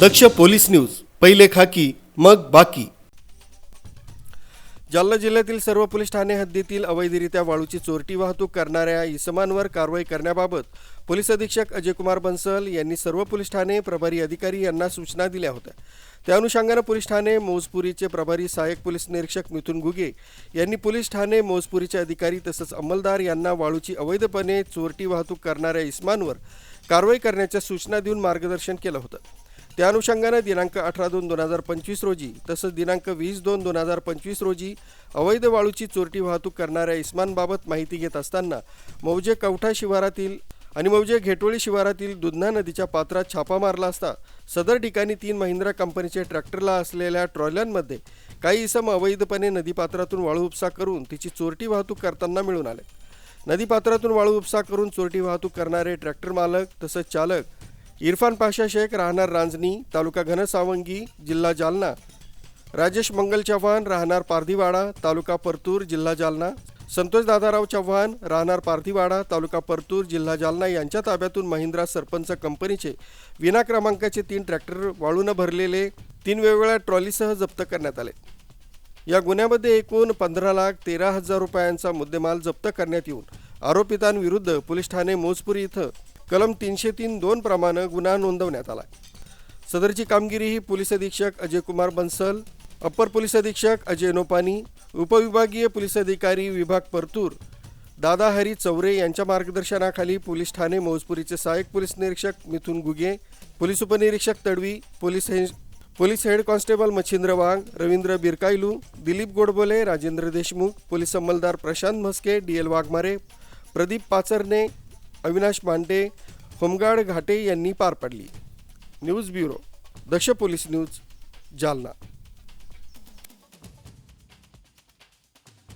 दक्ष police news पहिले खाकी मग बाकी. जालना जिल्ह्यातील सर्व पोलीस ठाणे हद्दीतील अवैधरित्या वाळूची चोरटी वाहतूक करणाऱ्या इसमांवर कारवाई करण्याबाबत पोलीस अधीक्षक अजयकुमार बन्सल यांनी सर्व पोलीस ठाणे प्रभारी अधिकारी यांना सूचना दिल्या होत्या. त्या अनुषंगानं पोलीस ठाणे मोजपुरीचे प्रभारी सहाय्यक पोलीस निरीक्षक मिथुन गुगे यांनी पोलीस ठाणे मोजपुरीचे अधिकारी तसंच अंमलदार यांना वाळूची अवैधपणे चोरटी वाहतूक करणाऱ्या इसमांवर कारवाई करण्याच्या सूचना देऊन मार्गदर्शन केलं होतं. त्या अनुषंगानं दिनांक अठरा दोन दोन हजार पंचवीस रोजी तसंच दिनांक वीस दोन दोन हजार पंचवीस रोजी अवैध वाळूची चोरटी वाहतूक करणाऱ्या इस्मानबाबत माहिती घेत असताना मौजे कवठा शिवारातील आणि मौजे घेटोळी शिवारातील दुधना नदीच्या पात्रात छापा मारला असता सदर ठिकाणी तीन महिंद्रा कंपनीचे ट्रॅक्टरला असलेल्या ट्रॉल्यांमध्ये काही इसम अवैधपणे नदीपात्रातून वाळू उपसा करून तिची चोरटी वाहतूक करताना मिळून आले. नदीपात्रातून वाळू उपसा करून चोरटी वाहतूक करणारे ट्रॅक्टर मालक तसंच चालक इरफान पाशा शेख राहणार रांजणी तालुका घनसावंगी जिल्हा जालना. राजेश मंगल चव्हाण राहणार पारधीवाडा तालुका परतूर जिल्हा जालना. संतोष दादाराव चव्हाण राहणार पारधीवाडा तालुका परतूर जिल्हा जालना यांच्या ताब्यातून महिंद्रा सरपंच कंपनीचे विना क्रमांकाचे तीन ट्रॅक्टर वाळूनं भरलेले तीन वेगवेगळ्या ट्रॉलीसह जप्त करण्यात आले. या गुन्ह्यामध्ये एकूण पंधरा लाख तेरा हजार रुपयांचा मुद्देमाल जप्त करण्यात येऊन आरोपितांविरुद्ध पोलीस ठाणे मोजपुरी इथं कलम तीनशे तीन दोन प्रमाणे गुन्हा नोंदवण्यात आला. सदरची कामगिरी ही पोलीस अधीक्षक अजय कुमार बन्सल अप्पर पोलीस अधीक्षक अजय नोपानी उपविभागीय पोलीस अधिकारी विभाग परतूर दादा हरी चौरे यांच्या मार्गदर्शनाखाली पोलीस ठाणे मौजपुरीचे सहाय्यक पोलीस निरीक्षक मिथुन गुगे पोलीस उपनिरीक्षक तडवी पोलीस हे police head constable Machhindra Wagh Ravindra Birkaylu Dilip Godbole Rajendra Deshmukh police अंमलदार Prashant Mhaske D L Waghmare Pradeep Pacharne Avinash Mande home guard Ghate यांनी पार पाडली. News bureau Daksh police news Jalna.